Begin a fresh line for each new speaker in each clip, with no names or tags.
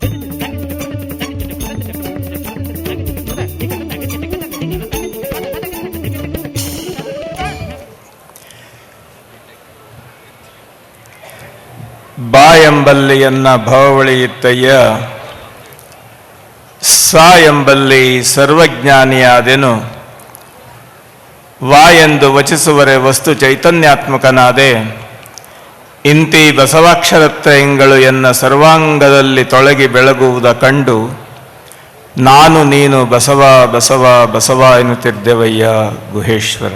ಬಾ ಎಂಬಲ್ಲಿಯನ್ನ ಭವಳಿಯಿತ್ತಯ್ಯ ಸಾ ಎಂಬಲ್ಲಿ ಸರ್ವಜ್ಞಾನಿಯಾದೆನು. ವಾ ಎಂದು ವಚಿಸುವರೆ ವಸ್ತು ಚೈತನ್ಯಾತ್ಮಕನಾದೆ. ಇಂತಿ ಬಸವಾಕ್ಷರತ್ರಯಂಗಳು ಎನ್ನ ಸರ್ವಾಂಗದಲ್ಲಿ ತೊಳಗಿ ಬೆಳಗುವುದ ಕಂಡು, ನಾನು ನೀನು ಬಸವ ಬಸವ ಬಸವ ಎನ್ನುತ್ತಿದ್ದೆವಯ್ಯ ಗುಹೇಶ್ವರ.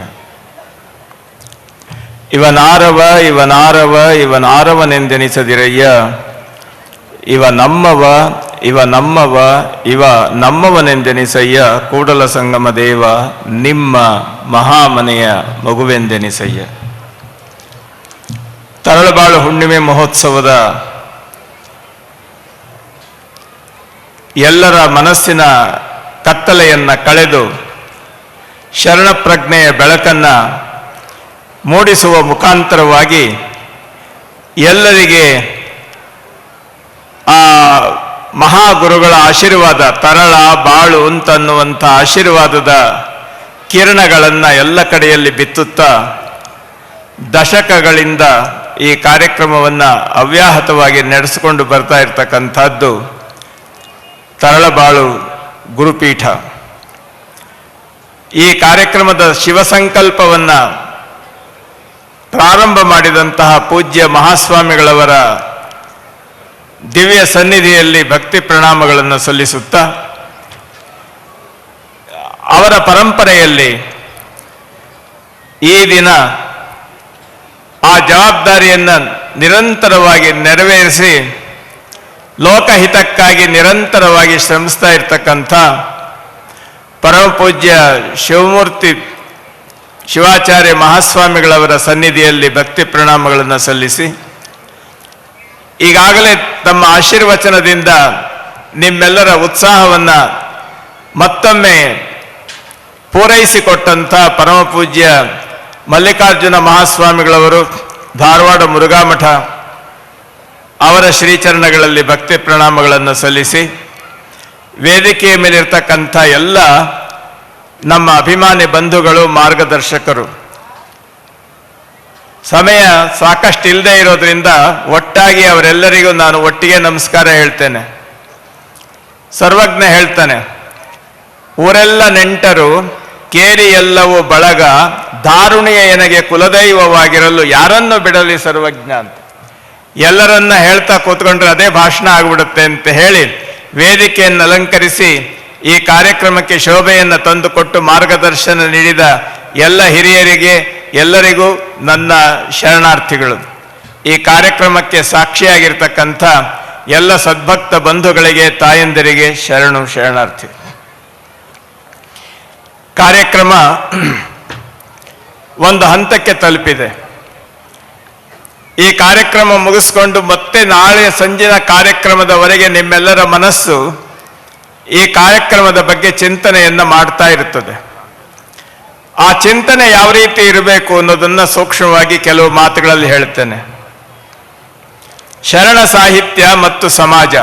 ಇವನಾರವ ಇವನಾರವ, ಇವನಾರವನೆಂದೆನಿಸದಿರಯ್ಯ. ಇವ ನಮ್ಮವ ಇವ ನಮ್ಮವ, ಇವ ನಮ್ಮವನೆಂದೆನಿಸಯ್ಯ. ಕೂಡಲ ಸಂಗಮ ದೇವ, ನಿಮ್ಮ ಮಹಾಮನೆಯ ಮಗುವೆಂದೆನಿಸಯ್ಯ. ತರಳಬಾಳು ಹುಣ್ಣಿಮೆ ಮಹೋತ್ಸವದ ಎಲ್ಲರ ಮನಸ್ಸಿನ ಕತ್ತಲೆಯನ್ನು ಕಳೆದು ಶರಣ ಪ್ರಜ್ಞೆಯ ಬೆಳಕನ್ನ ಮೂಡಿಸುವ ಮುಖಾಂತರವಾಗಿ ಎಲ್ಲರಿಗೆ ಆ ಮಹಾಗುರುಗಳ ಆಶೀರ್ವಾದ ತರಳ, ಬಾಳು ಅಂತನ್ನುವಂಥ ಆಶೀರ್ವಾದದ ಕಿರಣಗಳನ್ನು ಎಲ್ಲ ಕಡೆಯಲ್ಲಿ ಬಿತ್ತುತ್ತಾ ದಶಕಗಳಿಂದ ಈ ಕಾರ್ಯಕ್ರಮವನ್ನು ಅವ್ಯಾಹತವಾಗಿ ನಡೆಸಿಕೊಂಡು ಬರ್ತಾ ಇರ್ತಕ್ಕಂಥದ್ದು ತರಳಬಾಳು ಗುರುಪೀಠ. ಈ ಕಾರ್ಯಕ್ರಮದ ಶಿವಸಂಕಲ್ಪವನ್ನು ಪ್ರಾರಂಭ ಮಾಡಿದಂತಹ ಪೂಜ್ಯ ಮಹಾಸ್ವಾಮಿಗಳವರ ದಿವ್ಯ ಸನ್ನಿಧಿಯಲ್ಲಿ ಭಕ್ತಿ ಪ್ರಣಾಮಗಳನ್ನು ಸಲ್ಲಿಸುತ್ತಾ, ಅವರ ಪರಂಪರೆಯಲ್ಲಿ ಈ ದಿನ ಆ ಜವಾಬ್ದಾರಿಯನ್ನು ನಿರಂತರವಾಗಿ ನೆರವೇರಿಸಿ, ಲೋಕಹಿತಕ್ಕಾಗಿ ನಿರಂತರವಾಗಿ ಶ್ರಮಿಸ್ತಾ ಇರ್ತಕ್ಕಂಥ ಪರಮಪೂಜ್ಯ ಶಿವಮೂರ್ತಿ ಶಿವಾಚಾರ್ಯ ಮಹಾಸ್ವಾಮಿಗಳವರ ಸನ್ನಿಧಿಯಲ್ಲಿ ಭಕ್ತಿ ಪ್ರಣಾಮಗಳನ್ನು ಸಲ್ಲಿಸಿ, ಈಗಾಗಲೇ ತಮ್ಮ ಆಶೀರ್ವಚನದಿಂದ ನಿಮ್ಮೆಲ್ಲರ ಉತ್ಸಾಹವನ್ನು ಮತ್ತೊಮ್ಮೆ ಪೂರೈಸಿಕೊಟ್ಟಂಥ ಪರಮ ಪೂಜ್ಯ ಮಲ್ಲಿಕಾರ್ಜುನ ಮಹಾಸ್ವಾಮಿಗಳವರು, ಧಾರವಾಡ ಮುರುಘಾಮಠ, ಅವರ ಶ್ರೀಚರಣಗಳಲ್ಲಿ ಭಕ್ತಿ ಪ್ರಣಾಮಗಳನ್ನು ಸಲ್ಲಿಸಿ, ವೇದಿಕೆಯ ಮೇಲಿರ್ತಕ್ಕಂಥ ಎಲ್ಲ ನಮ್ಮ ಅಭಿಮಾನಿ ಬಂಧುಗಳು, ಮಾರ್ಗದರ್ಶಕರು, ಸಮಯ ಸಾಕಷ್ಟು ಇಲ್ಲದೆ ಇರೋದ್ರಿಂದ ಒಟ್ಟಾಗಿ ಅವರೆಲ್ಲರಿಗೂ ನಾನು ಒಟ್ಟಿಗೆ ನಮಸ್ಕಾರ ಹೇಳ್ತೇನೆ. ಸರ್ವಜ್ಞ ಹೇಳ್ತಾನೆ, ಊರೆಲ್ಲ ನೆಂಟರು, ಕೇರಿ ಎಲ್ಲವೂ ಬಳಗ ದಾರುಣಿಯ ಎನಗೆ ಕುಲದೈವವಾಗಿರಲು ಯಾರನ್ನು ಬಿಡಲಿ ಸರ್ವಜ್ಞ ಅಂತ? ಎಲ್ಲರನ್ನ ಹೇಳ್ತಾ ಕೂತ್ಕೊಂಡ್ರೆ ಅದೇ ಭಾಷಣ ಆಗ್ಬಿಡುತ್ತೆ ಅಂತ ಹೇಳಿ ವೇದಿಕೆಯನ್ನು ಅಲಂಕರಿಸಿ ಈ ಕಾರ್ಯಕ್ರಮಕ್ಕೆ ಶೋಭೆಯನ್ನು ತಂದುಕೊಟ್ಟು ಮಾರ್ಗದರ್ಶನ ನೀಡಿದ ಎಲ್ಲ ಹಿರಿಯರಿಗೆ, ಎಲ್ಲರಿಗೂ ನನ್ನ ಶರಣಾರ್ಥಿಗಳು. ಈ ಕಾರ್ಯಕ್ರಮಕ್ಕೆ ಸಾಕ್ಷಿಯಾಗಿರ್ತಕ್ಕಂಥ ಎಲ್ಲ ಸದ್ಭಕ್ತ ಬಂಧುಗಳಿಗೆ, ತಾಯಂದಿರಿಗೆ ಶರಣು ಶರಣಾರ್ಥಿ. ಕಾರ್ಯಕ್ರಮ ಒಂದು ಹಂತಕ್ಕೆ ತಲುಪಿದೆ. ಈ ಕಾರ್ಯಕ್ರಮ ಮುಗಿಸ್ಕೊಂಡು ಮತ್ತೆ ನಾಳೆ ಸಂಜಿನ ಕಾರ್ಯಕ್ರಮದವರೆಗೆ ನಿಮ್ಮೆಲ್ಲರ ಮನಸ್ಸು ಈ ಕಾರ್ಯಕ್ರಮದ ಬಗ್ಗೆ ಚಿಂತನೆಯನ್ನ ಮಾಡ್ತಾ ಇರುತ್ತದೆ ಆ ಚಿಂತನೆ ಯಾವ ರೀತಿ ಇರಬೇಕು ಅನ್ನೋದನ್ನ ಸೂಕ್ಷ್ಮವಾಗಿ ಕೆಲವು ಮಾತುಗಳಲ್ಲಿ ಹೇಳ್ತೇನೆ ಶರಣ ಸಾಹಿತ್ಯ ಮತ್ತು ಸಮಾಜ.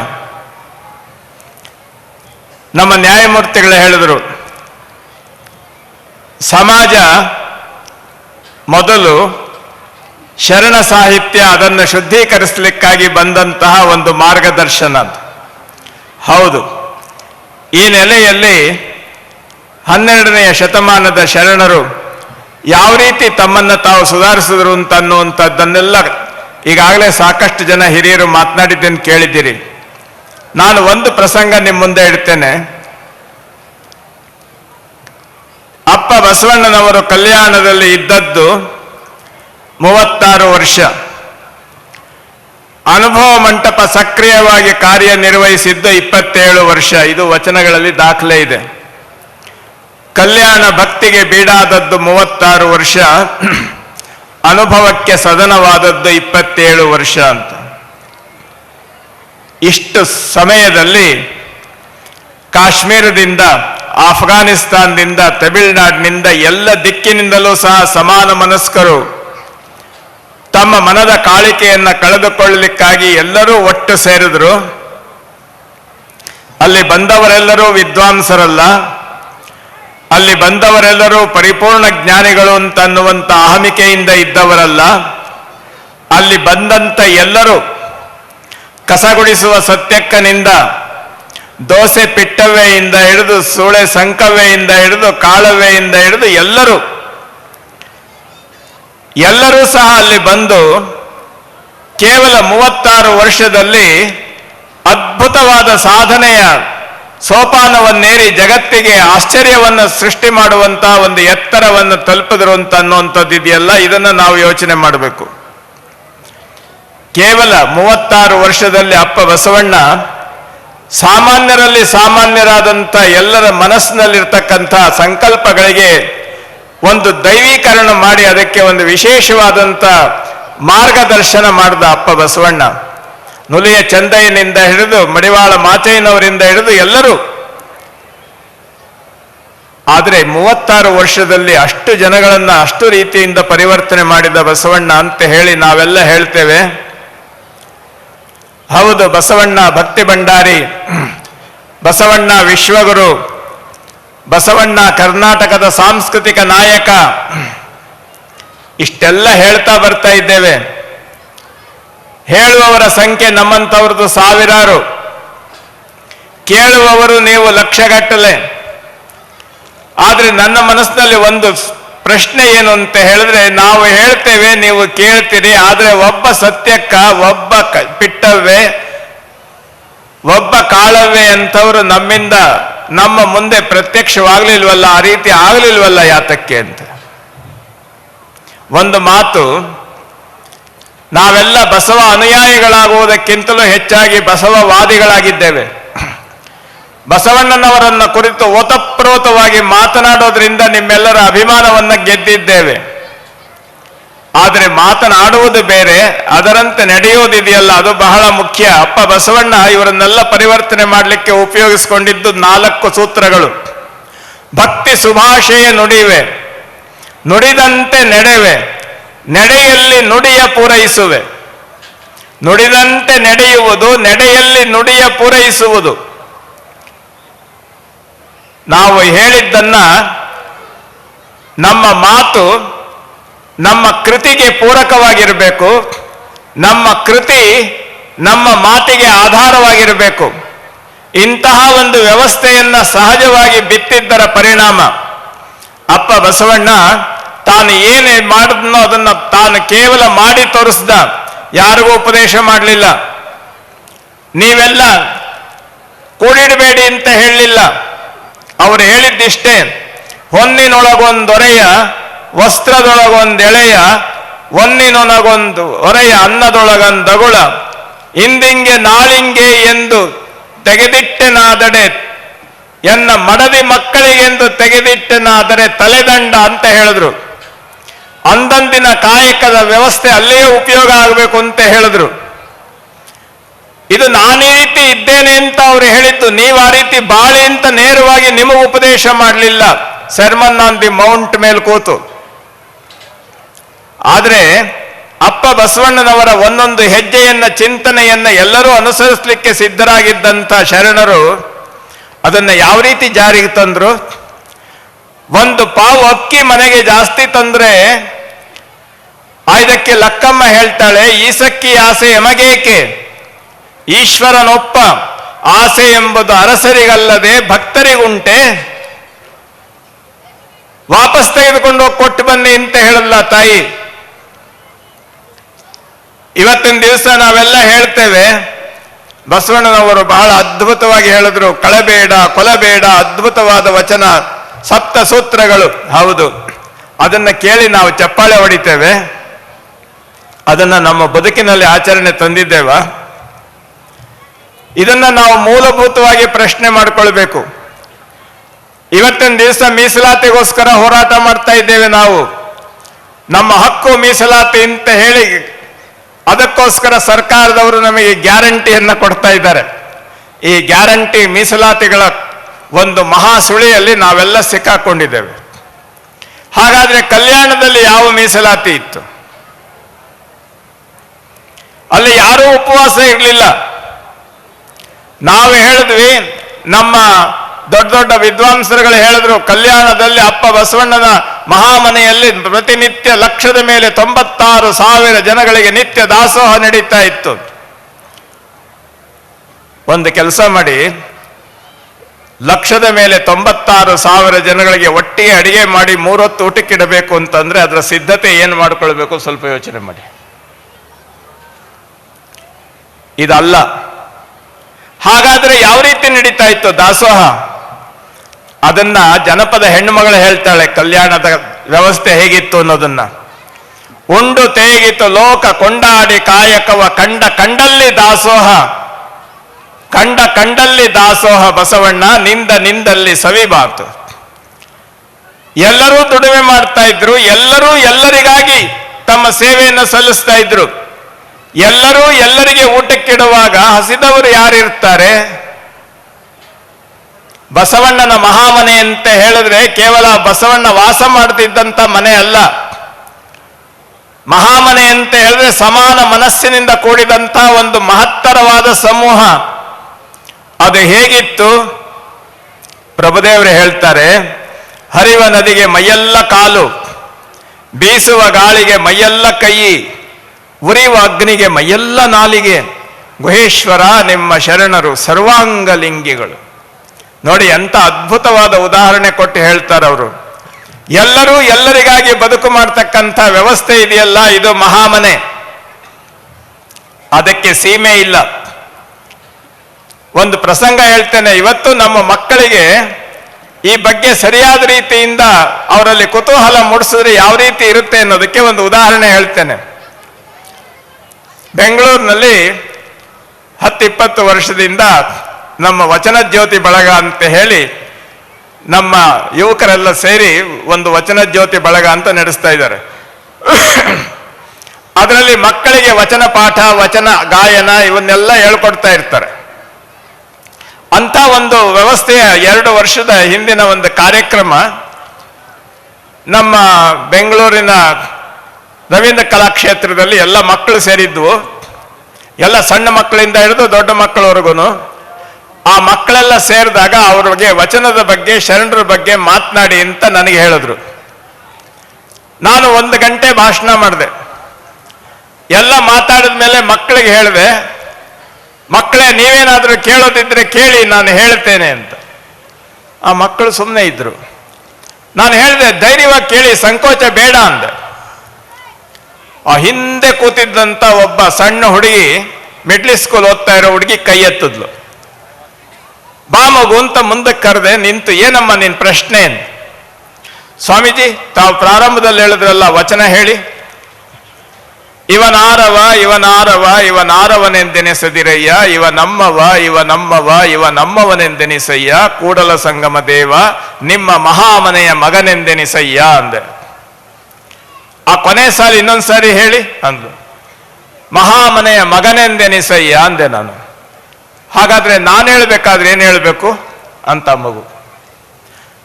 ನಮ್ಮ ನ್ಯಾಯಮೂರ್ತಿಗಳು ಹೇಳಿದರು, ಸಮಾಜ ಮೊದಲು ಶರಣ ಸಾಹಿತ್ಯ ಅದನ್ನು ಶುದ್ಧೀಕರಿಸಲಿಕ್ಕಾಗಿ ಬಂದಂತಹ ಒಂದು ಮಾರ್ಗದರ್ಶನ. ಹೌದು, ಈ ನೆಲೆಯಲ್ಲಿ ಹನ್ನೆರಡನೆಯ ಶತಮಾನದ ಶರಣರು ಯಾವ ರೀತಿ ತಮ್ಮನ್ನು ತಾವು ಸುಧಾರಿಸಿದ್ರು ಅಂತ ಅನ್ನುವಂಥದ್ದನ್ನೆಲ್ಲ ಈಗಾಗಲೇ ಸಾಕಷ್ಟು ಜನ ಹಿರಿಯರು ಮಾತನಾಡಿದ್ದನ್ನು ಕೇಳಿದ್ದೀರಿ ನಾನು ಒಂದು ಪ್ರಸಂಗ ನಿಮ್ಮ ಮುಂದೆ ಇಡ್ತೇನೆ ಅಪ್ಪ ಬಸವಣ್ಣನವರು ಕಲ್ಯಾಣದಲ್ಲಿ ಇದ್ದದ್ದು ಮೂವತ್ತಾರು ವರ್ಷ. ಅನುಭವ ಮಂಟಪ ಸಕ್ರಿಯವಾಗಿ ಕಾರ್ಯನಿರ್ವಹಿಸಿದ್ದು ಇಪ್ಪತ್ತೇಳು ವರ್ಷ. ಇದು ವಚನಗಳಲ್ಲಿ ದಾಖಲೆ ಇದೆ. ಕಲ್ಯಾಣ ಭಕ್ತಿಗೆ ಬೀಡಾದದ್ದು ಮೂವತ್ತಾರು ವರ್ಷ. ಅನುಭವಕ್ಕೆ ಸದನವಾದದ್ದು ಇಪ್ಪತ್ತೇಳು ವರ್ಷ ಅಂತ. ಇಷ್ಟು ಸಮಯದಲ್ಲಿ ಕಾಶ್ಮೀರದಿಂದ ಆಫ್ಘಾನಿಸ್ತಾನದಿಂದ, ತಮಿಳುನಾಡಿನಿಂದ ಎಲ್ಲ ದಿಕ್ಕಿನಿಂದಲೂ ಸಹ ಸಮಾನ ಮನಸ್ಕರು. ತಮ್ಮ ಮನದ ಕಾಳಿಕೆಯನ್ನು ಕಳೆದುಕೊಳ್ಳಲಿಕ್ಕಾಗಿ ಎಲ್ಲರೂ ಒಟ್ಟು ಸೇರಿದರು. ಅಲ್ಲಿ ಬಂದವರೆಲ್ಲರೂ ವಿದ್ವಾಂಸರಲ್ಲ. ಅಲ್ಲಿ ಬಂದವರೆಲ್ಲರೂ ಪರಿಪೂರ್ಣ ಜ್ಞಾನಿಗಳು ಅಂತ ಅನ್ನುವಂಥ ಅಹಮಿಕೆಯಿಂದ ಇದ್ದವರಲ್ಲ. ಅಲ್ಲಿ ಬಂದಂತ ಎಲ್ಲರೂ ಕಸಗುಡಿಸುವ ಸತ್ಯಕ್ಕನಿಂದ ದೋಸೆ ಪಿಟ್ಟವೆಯಿಂದ ಹಿಡಿದು ಸೂಳೆ ಸಂಕವೆಯಿಂದ ಹಿಡಿದು ಕಾಳವೆಯಿಂದ ಹಿಡಿದು ಎಲ್ಲರೂ ಎಲ್ಲರೂ ಸಹ ಅಲ್ಲಿ ಬಂದು ಕೇವಲ ಮೂವತ್ತಾರು ವರ್ಷದಲ್ಲಿ ಅದ್ಭುತವಾದ ಸಾಧನೆಯ ಸೋಪಾನವನ್ನೇರಿ ಜಗತ್ತಿಗೆ ಆಶ್ಚರ್ಯವನ್ನು ಸೃಷ್ಟಿ ಮಾಡುವಂತಹ ಒಂದು ಎತ್ತರವನ್ನು ತಲುಪಿದ್ರು ಅಂತ ಅನ್ನುವಂಥದ್ದು ಇದೆಯಲ್ಲ? ಇದನ್ನು ನಾವು ಯೋಚನೆ ಮಾಡಬೇಕು. ಕೇವಲ ಮೂವತ್ತಾರು ವರ್ಷದಲ್ಲಿ ಅಪ್ಪ ಬಸವಣ್ಣ ಸಾಮಾನ್ಯರಲ್ಲಿ ಸಾಮಾನ್ಯರಾದಂಥ ಎಲ್ಲರ ಮನಸ್ಸಿನಲ್ಲಿರ್ತಕ್ಕಂಥ ಸಂಕಲ್ಪಗಳಿಗೆ ಒಂದು ದೈವೀಕರಣ ಮಾಡಿ ಅದಕ್ಕೆ ಒಂದು ವಿಶೇಷವಾದಂಥ ಮಾರ್ಗದರ್ಶನ ಮಾಡಿದ ಅಪ್ಪ ಬಸವಣ್ಣ. ನುಲಿಯ ಚಂದಯ್ಯನಿಂದ ಹಿಡಿದು ಮಡಿವಾಳ ಮಾಚಯ್ಯನವರಿಂದ ಹಿಡಿದು ಎಲ್ಲರೂ ಆದರೆ ಮೂವತ್ತಾರು ವರ್ಷದಲ್ಲಿ ಅಷ್ಟು ಜನಗಳನ್ನು ಅಷ್ಟು ರೀತಿಯಿಂದ ಪರಿವರ್ತನೆ ಮಾಡಿದ ಬಸವಣ್ಣ ಅಂತ ಹೇಳಿ ನಾವೆಲ್ಲ ಹೇಳ್ತೇವೆ. ಹೌದು, ಬಸವಣ್ಣ ಭಕ್ತಿ ಭಂಡಾರಿ. ಬಸವಣ್ಣ ವಿಶ್ವಗುರು. ಬಸವಣ್ಣ ಕರ್ನಾಟಕದ ಸಾಂಸ್ಕೃತಿಕ ನಾಯಕ. ಇಷ್ಟೆಲ್ಲ ಹೇಳ್ತಾ ಬರ್ತಾ ಇದ್ದೇವೆ. ಹೇಳುವವರ ಸಂಖ್ಯೆ ನಮ್ಮಂಥವ್ರದ್ದು ಸಾವಿರಾರು. ಕೇಳುವವರು ನೀವು ಲಕ್ಷಗಟ್ಟಲೆ. ಆದರೆ ನನ್ನ ಮನಸ್ಸಿನಲ್ಲಿ ಒಂದು ಪ್ರಶ್ನೆ ಏನು ಅಂತ ಹೇಳಿದ್ರೆ, ನಾವು ಹೇಳ್ತೇವೆ, ನೀವು ಕೇಳ್ತೀರಿ, ಆದರೆ ಒಬ್ಬ ಸತ್ಯಕ್ಕ ಒಬ್ಬ ಪಿಟ್ಟವ್ವೆ ಒಬ್ಬ ಕಾಳವ್ವೆ ಅಂತವರು ನಮ್ಮಿಂದ ನಮ್ಮ ಮುಂದೆ ಪ್ರತ್ಯಕ್ಷವಾಗ್ಲಿಲ್ವಲ್ಲ, ಆ ರೀತಿ ಆಗ್ಲಿಲ್ವಲ್ಲ ಯಾತಕ್ಕೆ ಅಂತ. ಒಂದು ಮಾತು, ನಾವೆಲ್ಲ ಬಸವ ಅನುಯಾಯಿಗಳಾಗುವುದಕ್ಕಿಂತಲೂ ಹೆಚ್ಚಾಗಿ ಬಸವವಾದಿಗಳಾಗಿದ್ದೇವೆ. ಬಸವಣ್ಣನವರನ್ನ ಕುರಿತು ಓತಪ್ರೋತವಾಗಿ ಮಾತನಾಡೋದ್ರಿಂದ ನಿಮ್ಮೆಲ್ಲರ ಅಭಿಮಾನವನ್ನ ಗೆದ್ದಿದ್ದೇವೆ. ಆದರೆ ಮಾತನಾಡುವುದು ಬೇರೆ, ಅದರಂತೆ ನಡೆಯೋದಿದೆಯಲ್ಲ, ಅದು ಬಹಳ ಮುಖ್ಯ. ಅಪ್ಪ ಬಸವಣ್ಣ ಇವರನ್ನೆಲ್ಲ ಪರಿವರ್ತನೆ ಮಾಡಲಿಕ್ಕೆ ಉಪಯೋಗಿಸಿಕೊಂಡಿದ್ದು ನಾಲ್ಕು ಸೂತ್ರಗಳು. ಭಕ್ತಿ ಸುಭಾಷೆಯ ನುಡಿವೆ, ನುಡಿದಂತೆ ನಡೆವೆ, ನಡೆಯಲ್ಲಿ ನುಡಿಯ ಪೂರೈಸುವೆ. ನುಡಿದಂತೆ ನಡೆಯುವುದು, ನಡೆಯಲ್ಲಿ ನುಡಿಯ ಪೂರೈಸುವುದು. ನಾವು ಹೇಳಿದ್ದನ್ನ ನಮ್ಮ ಮಾತು ನಮ್ಮ ಕೃತಿಗೆ ಪೂರಕವಾಗಿರಬೇಕು, ನಮ್ಮ ಕೃತಿ ನಮ್ಮ ಮಾತಿಗೆ ಆಧಾರವಾಗಿರಬೇಕು. ಇಂತಹ ಒಂದು ವ್ಯವಸ್ಥೆಯನ್ನ ಸಹಜವಾಗಿ ಬಿತ್ತಿದ್ದರ ಪರಿಣಾಮ. ಅಪ್ಪ ಬಸವಣ್ಣ, ತಾನು ಏನೇ ಮಾಡಿದ್ನೋ ಅದನ್ನ ತಾನು ಕೇವಲ ಮಾಡಿ ತೋರಿಸ್ದ, ಯಾರಿಗೂ ಉಪದೇಶ ಮಾಡಲಿಲ್ಲ. ನೀವೆಲ್ಲ ಕೂಡಿಡಬೇಡಿ ಅಂತ ಹೇಳಲಿಲ್ಲ. ಅವರು ಹೇಳಿದ್ದಿಷ್ಟೇ ಹೊನ್ನಿನೊಳಗೊಂದೊರೆಯ ವಸ್ತ್ರದೊಳಗೊಂದೆಳೆಯ ಹೊನ್ನಿನೊಳಗೊಂದು ಒರೆಯ ಅನ್ನದೊಳಗೊಂದಗುಳ ಇಂದಿಂಗೆ ನಾಳಿಂಗೆ ಎಂದು ತೆಗೆದಿಟ್ಟೆನಾದಡೆ ಎನ್ನ ಮಡದಿ ಮಕ್ಕಳಿಗೆಂದು ತೆಗೆದಿಟ್ಟೆನಾದರೆ ತಲೆದಂಡ ಅಂತ ಹೇಳಿದ್ರು. ಅಂದಂದಿನ ಕಾಯಕದ ವ್ಯವಸ್ಥೆ ಅಲ್ಲಿಯೇ ಉಪಯೋಗ ಆಗಬೇಕು ಅಂತ ಹೇಳಿದ್ರು. ಇದು ನಾನು ರೀತಿ ಇದ್ದೇನೆ ಅಂತ ಅವ್ರು ಹೇಳಿದ್ದು, ನೀವು ಆ ರೀತಿ ಬಾಳೆ ಅಂತ ನೇರವಾಗಿ ನಿಮಗೆ ಉಪದೇಶ ಮಾಡಲಿಲ್ಲ. ಸರ್ಮನ್ ಆನ್ ದಿ ಮೌಂಟ್ ಮೇಲೆ ಕೂತು. ಆದ್ರೆ, ಅಪ್ಪ ಬಸವಣ್ಣನವರ ಒಂದೊಂದು ಹೆಜ್ಜೆಯನ್ನ, ಚಿಂತನೆಯನ್ನ ಎಲ್ಲರೂ ಅನುಸರಿಸಲಿಕ್ಕೆ ಸಿದ್ಧರಾಗಿದ್ದಂಥ ಶರಣರು ಅದನ್ನ ಯಾವ ರೀತಿ ಜಾರಿಗೆ ತಂದ್ರು? ಒಂದು ಪಾವು ಅಕ್ಕಿ ಮನೆಗೆ ಜಾಸ್ತಿ ತಂದ್ರೆ ಇದಕ್ಕೆ ಲಕ್ಕಮ್ಮ ಹೇಳ್ತಾಳೆ, ಈಸಕ್ಕಿ ಆಸೆ ಎಮಗೇಕೆ? ಈಶ್ವರನೊಪ್ಪ ಆಸೆ ಎಂಬುದು ಅರಸರಿಗಲ್ಲದೆ ಭಕ್ತರಿಗುಂಟೆ. ವಾಪಸ್ ತೆಗೆದುಕೊಂಡು ಹೋಗಿ ಕೊಟ್ಟು ಬನ್ನಿ ಅಂತ ಹೇಳಲ್ಲ ತಾಯಿ. ಇವತ್ತಿನ ದಿವಸ ನಾವೆಲ್ಲ ಹೇಳ್ತೇವೆ, ಬಸವಣ್ಣನವರು ಬಹಳ ಅದ್ಭುತವಾಗಿ ಹೇಳಿದ್ರು, ಕಳಬೇಡ, ಕೊಲಬೇಡ, ಅದ್ಭುತವಾದ ವಚನ, ಸಪ್ತ ಸೂತ್ರಗಳು. ಹೌದು. ಅದನ್ನ ಕೇಳಿ ನಾವು ಚಪ್ಪಾಳೆ ಹೊಡಿತೇವೆ. ಅದನ್ನ ನಮ್ಮ ಬದುಕಿನಲ್ಲಿ ಆಚರಣೆ ತಂದಿದ್ದೇವ. ಇದನ್ನ ನಾವು ಮೂಲಭೂತವಾಗಿ ಪ್ರಶ್ನೆ ಮಾಡಿಕೊಳ್ಬೇಕು. ಇವತ್ತಿನ ದಿವಸ ಮೀಸಲಾತಿಗೋಸ್ಕರ ಹೋರಾಟ ಮಾಡ್ತಾ ಇದ್ದೇವೆ ನಾವು. ನಮ್ಮ ಹಕ್ಕು ಮೀಸಲಾತಿ ಅಂತ ಹೇಳಿ ಅದಕ್ಕೋಸ್ಕರ ಸರ್ಕಾರದವರು ನಮಗೆ ಗ್ಯಾರಂಟಿಯನ್ನ ಕೊಡ್ತಾ ಇದ್ದಾರೆ. ಈ ಗ್ಯಾರಂಟಿ ಮೀಸಲಾತಿಗಳ ಒಂದು ಮಹಾ ಸುಳಿಯಲ್ಲಿ ನಾವೆಲ್ಲ ಸಿಕ್ಕಾಕೊಂಡಿದ್ದೇವೆ. ಹಾಗಾದ್ರೆ ಕಲ್ಯಾಣದಲ್ಲಿ ಯಾವ ಮೀಸಲಾತಿ ಇತ್ತು? ಅಲ್ಲಿ ಯಾರೂ ಉಪವಾಸ ಇರಲಿಲ್ಲ. ನಾವು ಹೇಳಿದ್ವಿ, ನಮ್ಮ ದೊಡ್ಡ ದೊಡ್ಡ ವಿದ್ವಾಂಸರುಗಳು ಹೇಳಿದ್ರು, ಕಲ್ಯಾಣದಲ್ಲಿ ಅಪ್ಪ ಬಸವಣ್ಣನ ಮಹಾಮನೆಯಲ್ಲಿ ಪ್ರತಿನಿತ್ಯ ಲಕ್ಷದ ಮೇಲೆ ತೊಂಬತ್ತಾರು ಸಾವಿರ ಜನಗಳಿಗೆ ನಿತ್ಯ ದಾಸೋಹ ನಡೀತಾ ಇತ್ತು. ಒಂದು ಕೆಲಸ ಮಾಡಿ, ಲಕ್ಷದ ಮೇಲೆ ತೊಂಬತ್ತಾರು ಸಾವಿರ ಜನಗಳಿಗೆ ಒಟ್ಟಿಗೆ ಅಡಿಗೆ ಮಾಡಿ ಮೂರೊತ್ತು ಊಟಕ್ಕಿಡಬೇಕು ಅಂತಂದ್ರೆ ಅದರ ಸಿದ್ಧತೆ ಏನು ಮಾಡಿಕೊಳ್ಬೇಕು ಸ್ವಲ್ಪ ಯೋಚನೆ ಮಾಡಿ. ಇದಲ್ಲ ಹಾಗಾದ್ರೆ ಯಾವ ರೀತಿ ನಡೀತಾ ಇತ್ತು ದಾಸೋಹ? ಅದನ್ನ ಜನಪದ ಹೆಣ್ಣುಮಗಳು ಹೇಳ್ತಾಳೆ, ಕಲ್ಯಾಣದ ವ್ಯವಸ್ಥೆ ಹೇಗಿತ್ತು ಅನ್ನೋದನ್ನ. ಉಂಡು ತೇಗಿತು ಲೋಕ ಕೊಂಡಾಡಿ ಕಾಯಕವ ಕಂಡ ಕಂಡಲ್ಲಿ ದಾಸೋಹ. ಕಂಡ ಕಂಡಲ್ಲಿ ದಾಸೋಹ ಬಸವಣ್ಣ, ನಿಂದ ನಿಂದಲ್ಲಿ ಸವಿಬಾತು. ಎಲ್ಲರೂ ದುಡಿಮೆ ಮಾಡ್ತಾ ಇದ್ರು, ಎಲ್ಲರೂ ಎಲ್ಲರಿಗಾಗಿ ತಮ್ಮ ಸೇವೆಯನ್ನು ಸಲ್ಲಿಸ್ತಾ ಇದ್ರು. ಎಲ್ಲರೂ ಎಲ್ಲರಿಗೆ ಊಟಕ್ಕಿಡುವಾಗ ಹಸಿದವರು ಯಾರಿರ್ತಾರೆ? ಬಸವಣ್ಣನ ಮಹಾಮನೆ ಅಂತ ಹೇಳಿದ್ರೆ ಕೇವಲ ಬಸವಣ್ಣ ವಾಸ ಮಾಡ್ತಿದ್ದಂಥ ಮನೆ ಅಲ್ಲ. ಮಹಾಮನೆ ಅಂತ ಹೇಳಿದ್ರೆ ಸಮಾನ ಮನಸ್ಸಿನಿಂದ ಕೂಡಿದಂತ ಒಂದು ಮಹತ್ತರವಾದ ಸಮೂಹ. ಅದು ಹೇಗಿತ್ತು? ಪ್ರಭುದೇವರು ಹೇಳ್ತಾರೆ, ಹರಿವ ನದಿಗೆ ಮೈಯೆಲ್ಲ ಕಾಲು, ಬೀಸುವ ಗಾಳಿಗೆ ಮೈಯೆಲ್ಲ ಕೈ. ಉರಿಯುವ ಅಗ್ನಿಗೆ ಮೈಯೆಲ್ಲ ನಾಲಿಗೆ. ಗುಹೇಶ್ವರ, ನಿಮ್ಮ ಶರಣರು, ಸರ್ವಾಂಗಲಿಂಗಿಗಳು. ನೋಡಿ ಎಂಥ ಅದ್ಭುತವಾದ ಉದಾಹರಣೆ ಕೊಟ್ಟು ಹೇಳ್ತಾರೆ ಅವರು. ಎಲ್ಲರೂ ಎಲ್ಲರಿಗಾಗಿ ಬದುಕು ಮಾಡ್ತಕ್ಕಂಥ ವ್ಯವಸ್ಥೆ ಇದೆಯಲ್ಲ, ಇದು ಮಹಾಮನೆ. ಅದಕ್ಕೆ ಸೀಮೆ ಇಲ್ಲ. ಒಂದು ಪ್ರಸಂಗ ಹೇಳ್ತೇನೆ, ಇವತ್ತು ನಮ್ಮ ಮಕ್ಕಳಿಗೆ ಈ ಬಗ್ಗೆ ಸರಿಯಾದ ರೀತಿಯಿಂದ ಅವರಲ್ಲಿ ಕುತೂಹಲ ಮೂಡಿಸಿದ್ರೆ ಯಾವ ರೀತಿ ಇರುತ್ತೆ ಅನ್ನೋದಕ್ಕೆ ಒಂದು ಉದಾಹರಣೆ ಹೇಳ್ತೇನೆ. ಬೆಂಗಳೂರಿನಲ್ಲಿ ಹತ್ತಿಪ್ಪತ್ತು ವರ್ಷದಿಂದ ನಮ್ಮ ವಚನ ಜ್ಯೋತಿ ಬಳಗ ಅಂತ ಹೇಳಿ ನಮ್ಮ ಯುವಕರೆಲ್ಲ ಸೇರಿ ಒಂದು ವಚನ ಜ್ಯೋತಿ ಬಳಗ ಅಂತ ನಡೆಸ್ತಾ ಇದ್ದಾರೆ. ಅದರಲ್ಲಿ ಮಕ್ಕಳಿಗೆ ವಚನ ಪಾಠ, ವಚನ ಗಾಯನ ಇವನ್ನೆಲ್ಲ ಹೇಳ್ಕೊಡ್ತಾ ಇರ್ತಾರೆ. ಅಂತ ಒಂದು ವ್ಯವಸ್ಥೆಯ ಎರಡು ವರ್ಷದ ಹಿಂದಿನ ಒಂದು ಕಾರ್ಯಕ್ರಮ ನಮ್ಮ ಬೆಂಗಳೂರಿನ ರವೀಂದ್ರ ಕಲಾಕ್ಷೇತ್ರದಲ್ಲಿ ಎಲ್ಲ ಮಕ್ಕಳು ಸೇರಿದ್ವು. ಎಲ್ಲ ಸಣ್ಣ ಮಕ್ಕಳಿಂದ ಹಿಡಿದು ದೊಡ್ಡ ಮಕ್ಕಳವರೆಗೂ ಆ ಮಕ್ಕಳೆಲ್ಲ ಸೇರಿದಾಗ ಅವ್ರಿಗೆ ವಚನದ ಬಗ್ಗೆ, ಶರಣರ ಬಗ್ಗೆ ಮಾತನಾಡಿ ಅಂತ ನನಗೆ ಹೇಳಿದ್ರು. ನಾನು ಒಂದು ಗಂಟೆ ಭಾಷಣ ಮಾಡಿದೆ. ಎಲ್ಲ ಮಾತಾಡಿದ ಮೇಲೆ ಮಕ್ಕಳಿಗೆ ಹೇಳಿದೆ, ಮಕ್ಕಳೇ, ನೀವೇನಾದರೂ ಕೇಳೋದಿದ್ರೆ ಕೇಳಿ, ನಾನು ಹೇಳ್ತೇನೆ ಅಂತ. ಆ ಮಕ್ಕಳು ಸುಮ್ಮನೆ ಇದ್ರು. ನಾನು ಹೇಳಿದೆ, ಧೈರ್ಯವಾಗಿ ಕೇಳಿ, ಸಂಕೋಚ ಬೇಡ ಅಂದೆ. ಆ ಹಿಂದೆ ಕೂತಿದ್ದಂತ ಒಬ್ಬ ಸಣ್ಣ ಹುಡುಗಿ ಮಿಡ್ಲ್ ಸ್ಕೂಲ್ ಓದ್ತಾ ಇರೋ ಹುಡುಗಿ ಕೈ ಎತ್ತಿದ್ಲು. ಬಾ ಮಗು ಅಂತ ಮುಂದಕ್ಕೆ ಕರೆದೆ, ನಿಂತು, ಏನಮ್ಮ ನಿನ್ ಪ್ರಶ್ನೆ? ಅಂತ ಸ್ವಾಮೀಜಿ, ತಾವು ಪ್ರಾರಂಭದಲ್ಲಿ ಹೇಳಿದ್ರಲ್ಲ, ವಚನ ಹೇಳಿ. ಇವನಾರವ ಇವನಾರವ, ಇವನಾರವನೆಂದೆನಿಸದಿರಯ್ಯ ಇವ ನಮ್ಮವ ಇವ ನಮ್ಮವ ಇವ ನಮ್ಮವನೆಂದೆನಿಸಯ್ಯ ಕೂಡಲ ಸಂಗಮ ದೇವ, ನಿಮ್ಮ ಮಹಾಮನೆಯ ಮಗನೆಂದೆನಿಸಯ್ಯ, ಅಂದೆ. ಆ ಕೊನೆ ಸಾರಿ ಇನ್ನೊಂದು ಸಾರಿ ಹೇಳಿ ಅಂದ್ರು. ಮಹಾಮನೆಯ ಮಗನೆಂದೆನಿಸಯ್ಯ ಅಂದೆ ನಾನು. ಹಾಗಾದ್ರೆ ನಾನು ಹೇಳ್ಬೇಕಾದ್ರೆ ಏನು ಹೇಳ್ಬೇಕು ಅಂತ ಮಗು.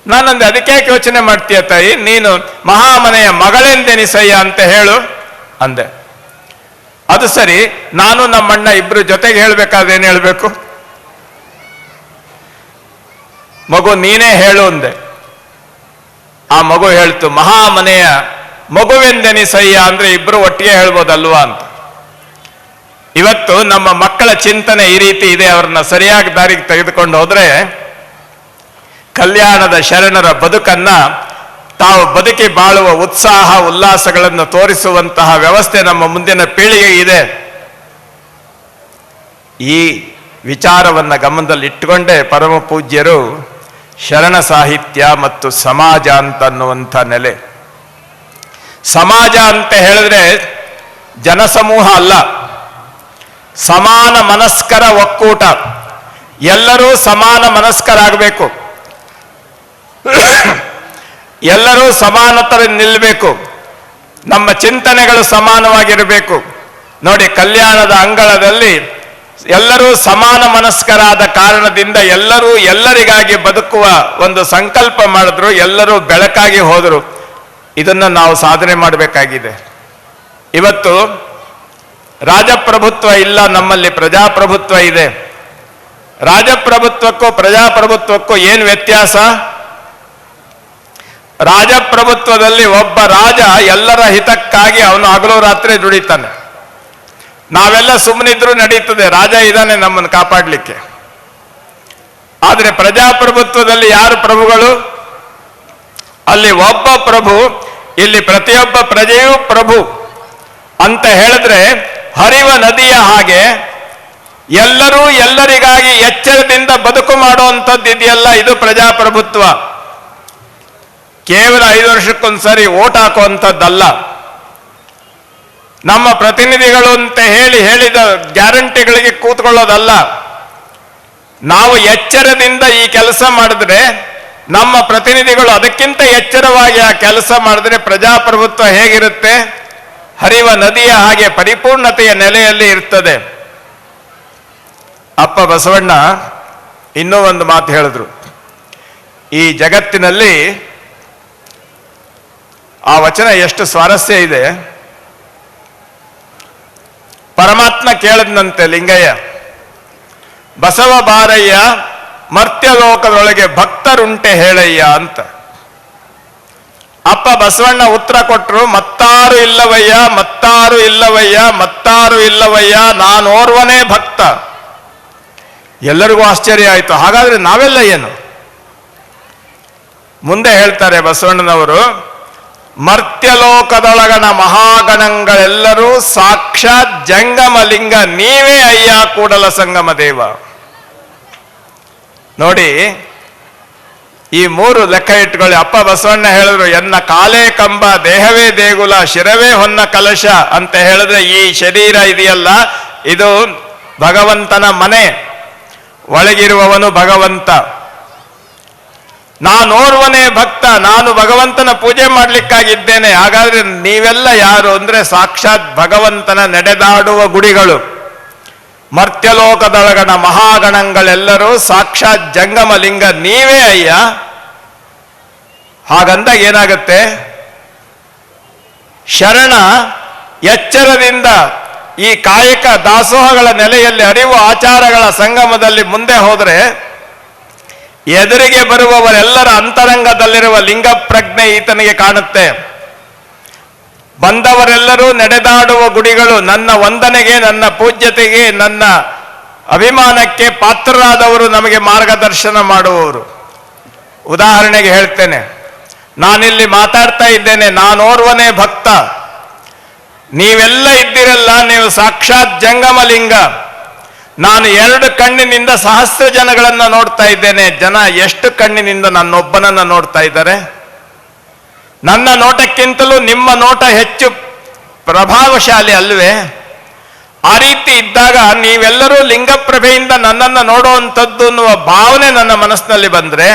ನಾನಂದೆ ಅದಕ್ಕೆ ಯೋಚನೆ ಮಾಡ್ತೀಯ ತಾಯಿ? ನೀನು ಮಹಾಮನೆಯ ಮಗಳೆಂದೆನಿಸಯ್ಯ ಅಂತ ಹೇಳು ಅಂದೆ. ಅದು ಸರಿ, ನಾನು ನಮ್ಮಣ್ಣ ಇಬ್ರು ಜೊತೆಗೆ ಹೇಳ್ಬೇಕಾದ್ರೆ ಏನು ಹೇಳ್ಬೇಕು? ಮಗು ನೀನೇ ಹೇಳು ಅಂದೆ. ಆ ಮಗು ಹೇಳ್ತು ಮಹಾಮನೆಯ ಮಗುವೆಂದೆನಿಸಯ್ಯ ಅಂದ್ರೆ ಇಬ್ರು ಒಟ್ಟಿಗೆ ಹೇಳ್ಬೋದಲ್ವಾ ಅಂತ. ಇವತ್ತು ನಮ್ಮ ಮಕ್ಕಳ ಚಿಂತನೆ ಈ ರೀತಿ ಇದೆ, ಅವ್ರನ್ನ ಸರಿಯಾಗಿ ದಾರಿಗೆ ತೆಗೆದುಕೊಂಡು ಹೋದ್ರೆ ಕಲ್ಯಾಣದ ಶರಣರ ಬದುಕನ್ನ ತಾವು ಬದುಕಿ ಬಾಳುವ ಉತ್ಸಾಹ, ಉಲ್ಲಾಸಗಳನ್ನು ತೋರಿಸುವಂತಹ ವ್ಯವಸ್ಥೆ ನಮ್ಮ ಮುಂದಿನ ಪೀಳಿಗೆ ಇದೆ. ಈ ವಿಚಾರವನ್ನ ಗಮನದಲ್ಲಿ ಇಟ್ಟುಕೊಂಡೇ ಪರಮ ಪೂಜ್ಯರು ಶರಣ ಸಾಹಿತ್ಯ ಮತ್ತು ಸಮಾಜ ಅಂತನ್ನುವಂಥ ನೆಲೆ. ಸಮಾಜ ಅಂತ ಹೇಳಿದ್ರೆ ಜನಸಮೂಹ ಅಲ್ಲ. ಸಮಾನ ಮನಸ್ಕರ ಒಕ್ಕೂಟ. ಎಲ್ಲರೂ ಸಮಾನ ಮನಸ್ಕರಾಗಬೇಕು. ಎಲ್ಲರೂ ಸಮಾನತರ ನಿಲ್ಲಬೇಕು ನಮ್ಮ ಚಿಂತನೆಗಳು ಸಮಾನವಾಗಿರಬೇಕು. ನೋಡಿ, ಕಲ್ಯಾಣದ ಅಂಗಳದಲ್ಲಿ ಎಲ್ಲರೂ ಸಮಾನ ಮನಸ್ಕರಾದ ಕಾರಣದಿಂದ ಎಲ್ಲರೂ ಎಲ್ಲರಿಗಾಗಿ ಬದುಕುವ ಒಂದು ಸಂಕಲ್ಪ ಮಾಡಿದ್ರು, ಎಲ್ಲರೂ ಬೆಳಕಾಗಿ ಹೋದರು. ಇದನ್ನ ನಾವು ಸಾಧನೆ ಮಾಡಬೇಕಾಗಿದೆ. ಇವತ್ತು ರಾಜಪ್ರಭುತ್ವ ಇಲ್ಲ ನಮ್ಮಲ್ಲಿ, ಪ್ರಜಾಪ್ರಭುತ್ವ ಇದೆ. ರಾಜಪ್ರಭುತ್ವಕ್ಕೂ ಪ್ರಜಾಪ್ರಭುತ್ವಕ್ಕೂ ಏನು ವ್ಯತ್ಯಾಸ? ರಾಜಪ್ರಭುತ್ವದಲ್ಲಿ ಒಬ್ಬ ರಾಜ ಎಲ್ಲರ ಹಿತಕ್ಕಾಗಿ ಅವನು ಹಗಲು ರಾತ್ರಿ ದುಡಿತಾನೆ. ನಾವೆಲ್ಲ ಸುಮ್ಮನಿದ್ರು ನಡೀತದೆ, ರಾಜ ಇದ್ದಾನೆ ನಮ್ಮನ್ನು ಕಾಪಾಡಲಿಕ್ಕೆ. ಆದರೆ ಪ್ರಜಾಪ್ರಭುತ್ವದಲ್ಲಿ ಯಾರು ಪ್ರಭುಗಳು? ಅಲ್ಲಿ ಒಬ್ಬ ಪ್ರಭು ಇಲ್ಲಿ ಪ್ರತಿಯೊಬ್ಬ ಪ್ರಜೆಯೂ ಪ್ರಭು ಅಂತ ಹೇಳಿದ್ರೆ ಹರಿವ ನದಿಯ ಹಾಗೆ ಎಲ್ಲರೂ ಎಲ್ಲರಿಗಾಗಿ ಎಚ್ಚರದಿಂದ ಬದುಕು ಮಾಡುವಂಥದ್ದು ಇದೆಯಲ್ಲ, ಇದು ಪ್ರಜಾಪ್ರಭುತ್ವ. ಕೇವಲ ಐದು ವರ್ಷಕ್ಕೊಂದ್ಸರಿ ಓಟ್ ಹಾಕುವಂಥದ್ದಲ್ಲ. ನಮ್ಮ ಪ್ರತಿನಿಧಿಗಳು ಅಂತ ಹೇಳಿ ಹೇಳಿದ ಗ್ಯಾರಂಟಿಗಳಿಗೆ ಕೂತ್ಕೊಳ್ಳೋದಲ್ಲ. ನಾವು ಎಚ್ಚರದಿಂದ ಈ ಕೆಲಸ ಮಾಡಿದ್ರೆ ನಮ್ಮ ಪ್ರತಿನಿಧಿಗಳು ಅದಕ್ಕಿಂತ ಎಚ್ಚರವಾಗಿ ಆ ಕೆಲಸ ಮಾಡಿದ್ರೆ ಪ್ರಜಾಪ್ರಭುತ್ವ ಹೇಗಿರುತ್ತೆ? ಹರಿವ ನದಿಯ ಹಾಗೆ ಪರಿಪೂರ್ಣತೆಯ ನೆಲೆಯಲ್ಲಿ ಇರ್ತದೆ. ಅಪ್ಪ ಬಸವಣ್ಣ ಇನ್ನೂ ಒಂದು ಮಾತು ಹೇಳಿದ್ರು. ಈ ಜಗತ್ತಿನಲ್ಲಿ ಆ ವಚನ ಎಷ್ಟು ಸ್ವಾರಸ್ಯ ಇದೆ. ಪರಮಾತ್ಮ ಕೇಳದ್ನಂತೆ ಲಿಂಗಯ್ಯ, ಬಸವ ಬಾರಯ್ಯ ಮರ್ತ್ಯಲೋಕದೊಳಗೆ ಭಕ್ತರುಂಟೆ ಹೇಳಯ್ಯ ಅಂತ. ಅಪ್ಪ ಬಸವಣ್ಣ ಉತ್ತರ ಕೊಟ್ಟರು ಮತ್ತಾರು ಇಲ್ಲವಯ್ಯ ಮತ್ತಾರು ಇಲ್ಲವಯ್ಯ ಮತ್ತಾರು ಇಲ್ಲವಯ್ಯ ನಾನೋರ್ವನೇ ಭಕ್ತ. ಎಲ್ಲರಿಗೂ ಆಶ್ಚರ್ಯ ಆಯಿತು. ಹಾಗಾದ್ರೆ ನಾವೆಲ್ಲ ಏನು? ಮುಂದೆ ಹೇಳ್ತಾರೆ ಬಸವಣ್ಣನವರು ಮರ್ತ್ಯಲೋಕದೊಳಗಣ ಮಹಾಗಣಗಳೆಲ್ಲರೂ ಸಾಕ್ಷಾತ್ ಜಂಗಮಲಿಂಗ, ನೀವೇ ಅಯ್ಯ ಕೂಡಲ ಸಂಗಮ ದೇವ. ನೋಡಿ, ಈ ಮೂರು ಲೆಕ್ಕ ಇಟ್ಕೊಳ್ಳಿ. ಅಪ್ಪ ಬಸವಣ್ಣ ಹೇಳಿದ್ರು, ಎನ್ನ ಕಾಲೇ ಕಂಬ, ದೇಹವೇ ದೇಗುಲ, ಶಿರವೇ ಹೊನ್ನ ಕಲಶ ಅಂತ ಹೇಳಿದ್ರೆ ಈ ಶರೀರ ಇದೆಯಲ್ಲ, ಇದು ಭಗವಂತನ ಮನೆ. ಒಳಗಿರುವವನು ಭಗವಂತ. ನಾನೋರ್ವನೇ ಭಕ್ತ, ನಾನು ಭಗವಂತನ ಪೂಜೆ ಮಾಡಲಿಕ್ಕಾಗಿದ್ದೇನೆ. ಹಾಗಾದ್ರೆ ನೀವೆಲ್ಲ ಯಾರು ಅಂದ್ರೆ ಸಾಕ್ಷಾತ್ ಭಗವಂತನ ನಡೆದಾಡುವ ಗುಡಿಗಳು. ಮರ್ತ್ಯಲೋಕದೊಳಗಣ ಮಹಾಗಣಗಳೆಲ್ಲರೂ ಸಾಕ್ಷಾತ್ ಜಂಗಮಲಿಂಗ ನೀವೇ ಅಯ್ಯ. ಹಾಗಂದ ಏನಾಗುತ್ತೆ? ಶರಣ ಎಚ್ಚರದಿಂದ ಈ ಕಾಯಕ ದಾಸೋಹಗಳ ನೆಲೆಯಲ್ಲಿ ಅರಿವು ಆಚಾರಗಳ ಸಂಗಮದಲ್ಲಿ ಮುಂದೆ ಹೋದರೆ ಎದುರಿಗೆ ಬರುವವರೆಲ್ಲರ ಅಂತರಂಗದಲ್ಲಿರುವ ಲಿಂಗ ಪ್ರಜ್ಞೆ ಈತನಿಗೆ ಕಾಣುತ್ತೆ. ಬಂದವರೆಲ್ಲರೂ ನಡೆದಾಡುವ ಗುಡಿಗಳು ನನ್ನ ವಂದನೆಗೆ, ನನ್ನ ಪೂಜ್ಯತೆಗೆ, ನನ್ನ ಅಭಿಮಾನಕ್ಕೆ ಪಾತ್ರರಾದವರು ನಮಗೆ ಮಾರ್ಗದರ್ಶನ ಮಾಡುವವರು. ಉದಾಹರಣೆಗೆ ಹೇಳ್ತೇನೆ, ನಾನಿಲ್ಲಿ ಮಾತಾಡ್ತಾ ಇದ್ದೇನೆ ನಾನೋರ್ವನೇ ಭಕ್ತ. ನೀವೆಲ್ಲ ಇದ್ದಿರಲ್ಲ, ನೀವು ಸಾಕ್ಷಾತ್ ಜಂಗಮಲಿಂಗ. ನಾನು ಎರಡು ಕಣ್ಣಿನಿಂದ ಸಹಸ್ರ ಜನಗಳನ್ನು ನೋಡ್ತಾ ಇದ್ದೇನೆ. ಜನ ಎಷ್ಟು ಕಣ್ಣಿನಿಂದ ನನ್ನೊಬ್ಬನನ್ನ ನೋಡ್ತಾ ಇದ್ದಾರೆ? ನನ್ನ ನೋಟಕ್ಕಿಂತಲೂ ನಿಮ್ಮ ನೋಟ ಹೆಚ್ಚು ಪ್ರಭಾವಶಾಲಿ ಅಲ್ವೇ? ಆ ರೀತಿ ಇದ್ದಾಗ ನೀವೆಲ್ಲರೂ ಲಿಂಗಪ್ರಭೆಯಿಂದ ನನ್ನನ್ನು ನೋಡುವಂಥದ್ದು ಅನ್ನುವ ಭಾವನೆ ನನ್ನ ಮನಸ್ಸಿನಲ್ಲಿ ಬಂದರೆ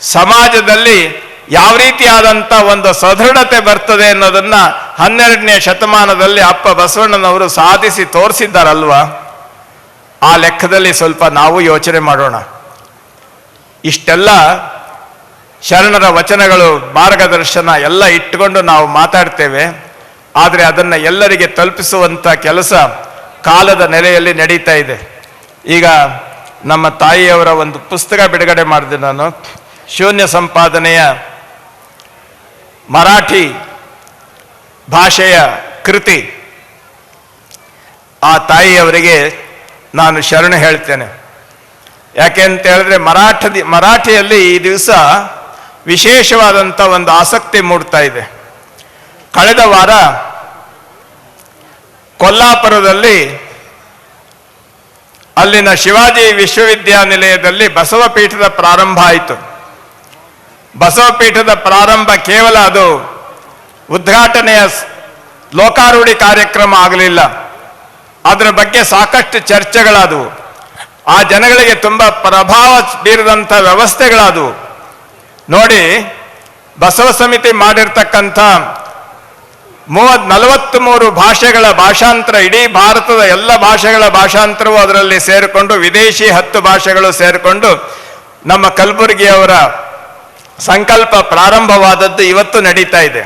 ಸಮಾಜದಲ್ಲಿ ಯಾವ ರೀತಿಯಾದಂಥ ಒಂದು ಸದೃಢತೆ ಬರ್ತದೆ ಅನ್ನೋದನ್ನು ಹನ್ನೆರಡನೇ ಶತಮಾನದಲ್ಲಿ ಅಪ್ಪ ಬಸವಣ್ಣನವರು ಸಾಧಿಸಿ ತೋರಿಸಿದ್ದಾರಲ್ವಾ? ಆ ಲೆಕ್ಕದಲ್ಲಿ ಸ್ವಲ್ಪ ನಾವು ಯೋಚನೆ ಮಾಡೋಣ. ಇಷ್ಟೆಲ್ಲ ಶರಣರ ವಚನಗಳು ಮಾರ್ಗದರ್ಶನ ಎಲ್ಲ ಇಟ್ಟುಕೊಂಡು ನಾವು ಮಾತಾಡ್ತೇವೆ. ಆದರೆ ಅದನ್ನು ಎಲ್ಲರಿಗೆ ತಲುಪಿಸುವಂಥ ಕೆಲಸ ಕಾಲದ ನೆಲೆಯಲ್ಲಿ ನಡೀತಾ ಇದೆ. ಈಗ ನಮ್ಮ ತಾಯಿಯವರ ಒಂದು ಪುಸ್ತಕ ಬಿಡುಗಡೆ ಮಾಡಿದೆ ನಾನು. ಶೂನ್ಯ ಸಂಪಾದನೆಯ ಮರಾಠಿ ಭಾಷೆಯ ಕೃತಿ. ಆ ತಾಯಿಯವರಿಗೆ ನಾನು ಶರಣ ಹೇಳ್ತೇನೆ. ಯಾಕೆ ಅಂತ ಹೇಳಿದ್ರೆ ಮರಾಠದಿ ಮರಾಠಿಯಲ್ಲಿ ಈ ದಿವಸ ವಿಶೇಷವಾದಂಥ ಒಂದು ಆಸಕ್ತಿ ಮೂಡ್ತಾ ಇದೆ. ಕಳೆದ ವಾರ ಕೊಲ್ಲಾಪುರದಲ್ಲಿ ಅಲ್ಲಿನ ಶಿವಾಜಿ ವಿಶ್ವವಿದ್ಯಾನಿಲಯದಲ್ಲಿ ಬಸವಪೀಠದ ಪ್ರಾರಂಭ ಆಯಿತು. ಬಸವಪೀಠದ ಪ್ರಾರಂಭ ಕೇವಲ ಅದು ಉದ್ಘಾಟನೆಯ ಲೋಕಾರೂಢಿ ಕಾರ್ಯಕ್ರಮ ಆಗಲಿಲ್ಲ. ಅದರ ಬಗ್ಗೆ ಸಾಕಷ್ಟು ಚರ್ಚೆಗಳಾದವು. ಆ ಜನಗಳಿಗೆ ತುಂಬ ಪ್ರಭಾವ ಬೀರದಂಥ ವ್ಯವಸ್ಥೆಗಳಾದವು. ನೋಡಿ, ಬಸವ ಸಮಿತಿ ಮಾಡಿರ್ತಕ್ಕಂಥ ಮೂವತ್ ನಲವತ್ತ್ ಮೂರು ಭಾಷೆಗಳ ಭಾಷಾಂತರ, ಇಡೀ ಭಾರತದ ಎಲ್ಲ ಭಾಷೆಗಳ ಭಾಷಾಂತರವು ಅದರಲ್ಲಿ ಸೇರಿಕೊಂಡು, ವಿದೇಶಿ ಹತ್ತು ಭಾಷೆಗಳು ಸೇರಿಕೊಂಡು, ನಮ್ಮ ಕಲಬುರಗಿಯವರ ಸಂಕಲ್ಪ ಪ್ರಾರಂಭವಾದದ್ದು ಇವತ್ತು ನಡೀತಾ ಇದೆ.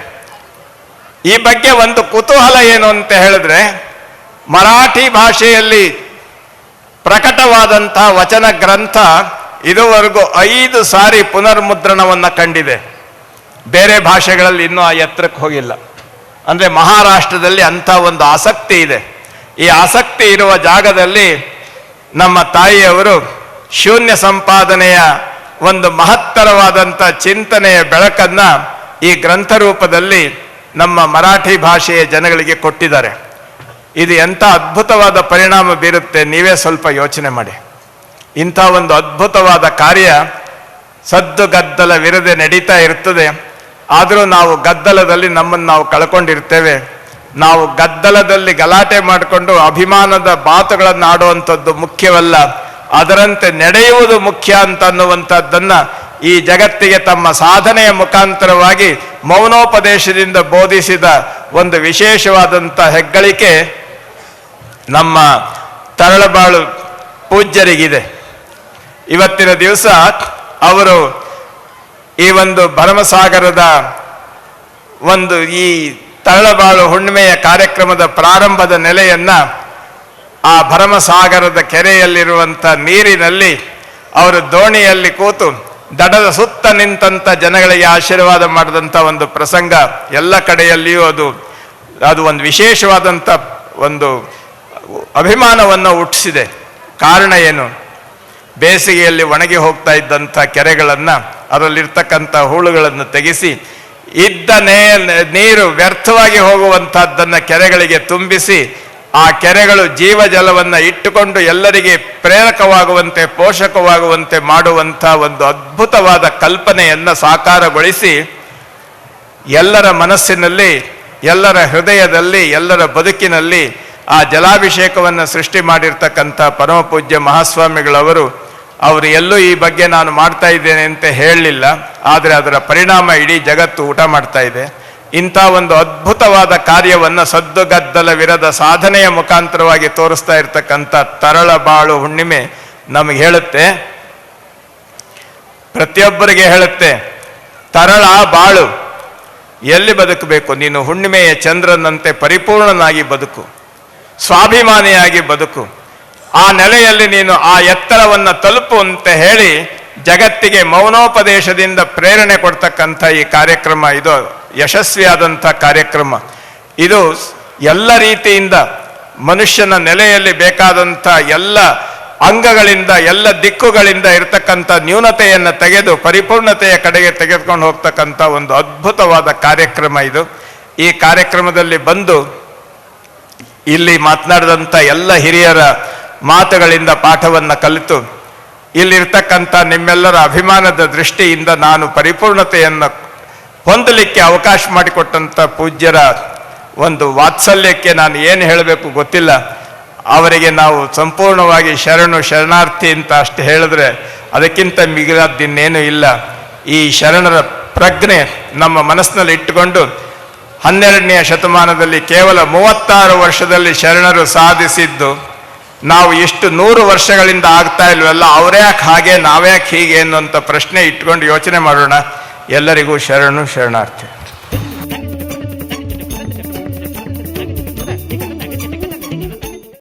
ಈ ಬಗ್ಗೆ ಒಂದು ಕುತೂಹಲ ಏನು ಅಂತ ಹೇಳಿದ್ರೆ, ಮರಾಠಿ ಭಾಷೆಯಲ್ಲಿ ಪ್ರಕಟವಾದಂತಹ ವಚನ ಗ್ರಂಥ ಇದುವರೆಗೂ ಐದು ಸಾರಿ ಪುನರ್ಮುದ್ರಣವನ್ನು ಕಂಡಿದೆ. ಬೇರೆ ಭಾಷೆಗಳಲ್ಲಿ ಇನ್ನೂ ಆ ಎತ್ತರಕ್ಕೆ ಹೋಗಿಲ್ಲ. ಅಂದರೆ ಮಹಾರಾಷ್ಟ್ರದಲ್ಲಿ ಅಂಥ ಒಂದು ಆಸಕ್ತಿ ಇದೆ. ಈ ಆಸಕ್ತಿ ಇರುವ ಜಾಗದಲ್ಲಿ ನಮ್ಮ ತಾಯಿಯವರು ಶೂನ್ಯ ಸಂಪಾದನೆಯ ಒಂದು ಮಹತ್ತರವಾದಂಥ ಚಿಂತನೆಯ ಬೆಳಕನ್ನು ಈ ಗ್ರಂಥ ರೂಪದಲ್ಲಿ ನಮ್ಮ ಮರಾಠಿ ಭಾಷೆಯ ಜನಗಳಿಗೆ ಕೊಟ್ಟಿದ್ದಾರೆ. ಇದು ಎಂಥ ಅದ್ಭುತವಾದ ಪರಿಣಾಮ ಬೀರುತ್ತೆ, ನೀವೇ ಸ್ವಲ್ಪ ಯೋಚನೆ ಮಾಡಿ. ಇಂಥ ಒಂದು ಅದ್ಭುತವಾದ ಕಾರ್ಯ ಸದ್ದು ಗದ್ದಲವಿರದೆ ನಡೀತಾ ಇರ್ತದೆ. ಆದರೂ ನಾವು ಗದ್ದಲದಲ್ಲಿ ನಮ್ಮನ್ನು ನಾವು ಕಳ್ಕೊಂಡಿರ್ತೇವೆ. ನಾವು ಗದ್ದಲದಲ್ಲಿ ಗಲಾಟೆ ಮಾಡಿಕೊಂಡು ಅಭಿಮಾನದ ಮಾತುಗಳನ್ನು ಆಡುವಂಥದ್ದು ಮುಖ್ಯವಲ್ಲ. ಅದರಂತೆ ನಡೆಯುವುದು ಮುಖ್ಯ ಅಂತ ಅನ್ನುವಂಥದ್ದನ್ನು ಈ ಜಗತ್ತಿಗೆ ತಮ್ಮ ಸಾಧನೆಯ ಮುಖಾಂತರವಾಗಿ ಮೌನೋಪದೇಶದಿಂದ ಬೋಧಿಸಿದ ಒಂದು ವಿಶೇಷವಾದಂಥ ಹೆಗ್ಗಳಿಕೆ ನಮ್ಮ ತರಳಬಾಳು ಪೂಜ್ಯರಿಗಿದೆ. ಇವತ್ತಿನ ದಿವಸ ಅವರು ಈ ಒಂದು ಭರಮಸಾಗರದ ಒಂದು ಈ ತರಳಬಾಳು ಹುಣ್ಣಿಮೆಯ ಕಾರ್ಯಕ್ರಮದ ಪ್ರಾರಂಭದ ನೆಲೆಯನ್ನ ಆ ಭರಮಸಾಗರದ ಕೆರೆಯಲ್ಲಿರುವಂಥ ನೀರಿನಲ್ಲಿ ಅವರು ದೋಣಿಯಲ್ಲಿ ಕೂತು ದಡದ ಸುತ್ತ ನಿಂತಂಥ ಜನಗಳಿಗೆ ಆಶೀರ್ವಾದ ಮಾಡಿದಂಥ ಒಂದು ಪ್ರಸಂಗ. ಎಲ್ಲ ಕಡೆಯಲ್ಲಿಯೂ ಅದು ಅದು ಒಂದು ವಿಶೇಷವಾದಂಥ ಒಂದು ಅಭಿಮಾನವನ್ನು ಹುಟ್ಟಿಸಿದೆ. ಕಾರಣ ಏನು? ಬೇಸಿಗೆಯಲ್ಲಿ ಒಣಗಿ ಹೋಗ್ತಾ ಇದ್ದಂಥ ಕೆರೆಗಳನ್ನು ಅದರಲ್ಲಿರ್ತಕ್ಕಂಥ ಹೂಳುಗಳನ್ನು ತೆಗೆಸಿ ಇದ್ದ ನೇ, ನೀರು ವ್ಯರ್ಥವಾಗಿ ಹೋಗುವಂಥದ್ದನ್ನು ಕೆರೆಗಳಿಗೆ ತುಂಬಿಸಿ ಆ ಕೆರೆಗಳು ಜೀವಜಲವನ್ನು ಇಟ್ಟುಕೊಂಡು ಎಲ್ಲರಿಗೆ ಪ್ರೇರಕವಾಗುವಂತೆ, ಪೋಷಕವಾಗುವಂತೆ ಮಾಡುವಂಥ ಒಂದು ಅದ್ಭುತವಾದ ಕಲ್ಪನೆಯನ್ನು ಸಾಕಾರಗೊಳಿಸಿ ಎಲ್ಲರ ಮನಸ್ಸಿನಲ್ಲಿ, ಎಲ್ಲರ ಹೃದಯದಲ್ಲಿ, ಎಲ್ಲರ ಬದುಕಿನಲ್ಲಿ ಆ ಜಲಾಭಿಷೇಕವನ್ನು ಸೃಷ್ಟಿ ಮಾಡಿರ್ತಕ್ಕಂಥ ಪರಮಪೂಜ್ಯ ಮಹಾಸ್ವಾಮಿಗಳವರು ಅವರು ಎಲ್ಲೂ ಈ ಬಗ್ಗೆ ನಾನು ಮಾಡ್ತಾ ಇದ್ದೇನೆ ಅಂತ ಹೇಳಲಿಲ್ಲ, ಆದರೆ ಅದರ ಪರಿಣಾಮ ಇಡೀ ಜಗತ್ತು ಊಟ ಮಾಡ್ತಾ ಇದೆ. ಇಂಥ ಒಂದು ಅದ್ಭುತವಾದ ಕಾರ್ಯವನ್ನು ಸದ್ದುಗದ್ದಲವಿರದ ಸಾಧನೆಯ ಮುಖಾಂತರವಾಗಿ ತೋರಿಸ್ತಾ ಇರ್ತಕ್ಕಂಥ ತರಳ ಬಾಳು ಹುಣ್ಣಿಮೆ ನಮಗೆ ಹೇಳುತ್ತೆ. ಪ್ರತಿಯೊಬ್ಬರಿಗೆ ಹೇಳುತ್ತೆ, ತರಳ ಬಾಳು, ಎಲ್ಲಿ ಬದುಕಬೇಕು? ನೀನು ಹುಣ್ಣಿಮೆಯ ಚಂದ್ರನಂತೆ ಪರಿಪೂರ್ಣನಾಗಿ ಬದುಕು, ಸ್ವಾಭಿಮಾನಿಯಾಗಿ ಬದುಕು. ಆ ನೆಲೆಯಲ್ಲಿ ನೀನು ಆ ಎತ್ತರವನ್ನು ತಲುಪು ಅಂತ ಹೇಳಿ ಜಗತ್ತಿಗೆ ಮೌನೋಪದೇಶದಿಂದ ಪ್ರೇರಣೆ ಕೊಡ್ತಕ್ಕಂಥ ಈ ಕಾರ್ಯಕ್ರಮ. ಇದು ಯಶಸ್ವಿಯಾದಂಥ ಕಾರ್ಯಕ್ರಮ. ಇದು ಎಲ್ಲ ರೀತಿಯಿಂದ ಮನುಷ್ಯನ ನೆಲೆಯಲ್ಲಿ ಬೇಕಾದಂಥ ಎಲ್ಲ ಅಂಗಗಳಿಂದ, ಎಲ್ಲ ದಿಕ್ಕುಗಳಿಂದ ಇರತಕ್ಕಂಥ ನ್ಯೂನತೆಯನ್ನು ತೆಗೆದು, ಪರಿಪೂರ್ಣತೆಯ ಕಡೆಗೆ ತೆಗೆದುಕೊಂಡು ಹೋಗ್ತಕ್ಕಂಥ ಒಂದು ಅದ್ಭುತವಾದ ಕಾರ್ಯಕ್ರಮ ಇದು. ಈ ಕಾರ್ಯಕ್ರಮದಲ್ಲಿ ಬಂದು ಇಲ್ಲಿ ಮಾತನಾಡಿದಂಥ ಎಲ್ಲ ಹಿರಿಯರ ಮಾತುಗಳಿಂದ ಪಾಠವನ್ನು ಕಲಿತು ಇಲ್ಲಿರ್ತಕ್ಕಂಥ ನಿಮ್ಮೆಲ್ಲರ ಅಭಿಮಾನದ ದೃಷ್ಟಿಯಿಂದ ನಾನು ಪರಿಪೂರ್ಣತೆಯನ್ನು ಹೊಂದಲಿಕ್ಕೆ ಅವಕಾಶ ಮಾಡಿಕೊಟ್ಟಂಥ ಪೂಜ್ಯರ ಒಂದು ವಾತ್ಸಲ್ಯಕ್ಕೆ ನಾನು ಏನು ಹೇಳಬೇಕು ಗೊತ್ತಿಲ್ಲ. ಅವರಿಗೆ ನಾವು ಸಂಪೂರ್ಣವಾಗಿ ಶರಣು ಶರಣಾರ್ಥಿ ಅಂತ ಅಷ್ಟು ಹೇಳಿದ್ರೆ ಅದಕ್ಕಿಂತ ಮಿಗಿಲಾದ್ದಿನ್ನೇನು ಇಲ್ಲ. ಈ ಶರಣರ ಪ್ರಜ್ಞೆ ನಮ್ಮ ಮನಸ್ಸಿನಲ್ಲಿ ಇಟ್ಟುಕೊಂಡು ಹನ್ನೆರಡನೆಯ ಶತಮಾನದಲ್ಲಿ ಕೇವಲ ಮೂವತ್ತಾರು ವರ್ಷದಲ್ಲಿ ಶರಣರು ಸಾಧಿಸಿದ್ದು ನಾವು ಇಷ್ಟು ನೂರು ವರ್ಷಗಳಿಂದ ಆಗ್ತಾ ಇಲ್ವಲ್ಲ ಅವ್ರ್ಯಾಕೆ ಹಾಗೆ, ನಾವ್ಯಾಕೆ ಹೀಗೆ ಅನ್ನುವಂಥ ಪ್ರಶ್ನೆ ಇಟ್ಕೊಂಡು ಯೋಚನೆ ಮಾಡೋಣ. ಎಲ್ಲರಿಗೂ ಶರಣು ಶರಣಾರ್ಥಿ.